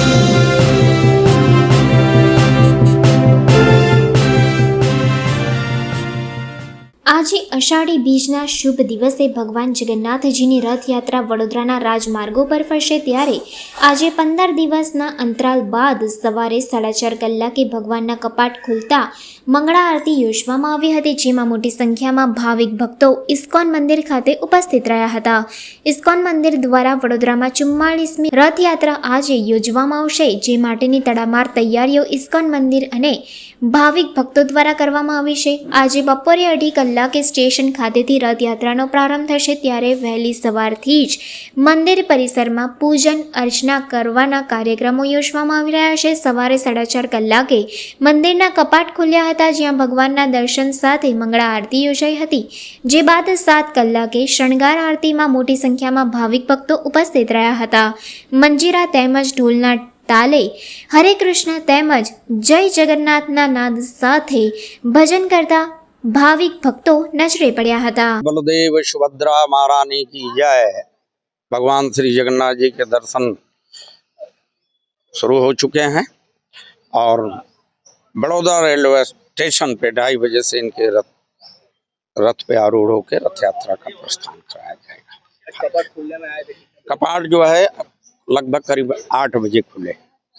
Thank you. આજે અષાઢી બીજના શુભ દિવસે ભગવાન જગન્નાથજીની રથયાત્રા વડોદરાના રાજમાર્ગો પર ફરશે ત્યારે આજે પંદર દિવસના અંતરાલ બાદ સવારે સાડા ચાર કલાકે ભગવાનના કપાટ ખુલતા મંગળા આરતી યોજવામાં આવી હતી, જેમાં મોટી સંખ્યામાં ભાવિક ભક્તો ઇસ્કોન મંદિર ખાતે ઉપસ્થિત રહ્યા હતા. ઇસ્કોન મંદિર દ્વારા વડોદરામાં ચુમ્માળીસમી રથયાત્રા આજે યોજવામાં આવશે, જે માટેની તડામાર તૈયારીઓ ઇસ્કોન મંદિર અને ભાવિક ભક્તો દ્વારા કરવામાં આવી છે. આજે બપોરે અઢી કલાકે સ્ટેશન ખાતેથી રથયાત્રાનો પ્રારંભ થશે ત્યારે વહેલી સવારથી જ મંદિર પરિસરમાં પૂજન અર્ચના કરવાના કાર્યક્રમો યોજવામાં આવી રહ્યા છે. સવારે સાડા ચાર કલાકે મંદિરના કપાટ ખુલ્યા હતા, જ્યાં ભગવાનના દર્શન સાથે મંગળા આરતી યોજાઈ હતી. જે બાદ સાત કલાકે શણગાર આરતીમાં મોટી સંખ્યામાં ભાવિક ભક્તો ઉપસ્થિત રહ્યા હતા. મંજીરા તેમજ ઢોલના તાલે હરે કૃષ્ણ તેમજ જય જગન્નાથના નાદ સાથે ભજન કરતા ભાવિક ભક્તો નજરે પડ્યા હતા बलदेव सुभद्रा महारानी की जय भगवान श्री जगन्नाथ जी के दर्शन शुरू हो चुके हैं और बड़ौदा रेलवे स्टेशन पे ढाई बजे से इनके रथ रथ पे आरूढ़ होकर रथ यात्रा का प्रस्थान कराया जाएगा कपाट खुलने में आए थे कपाट जो है लगभग करीब आठ बजे खुले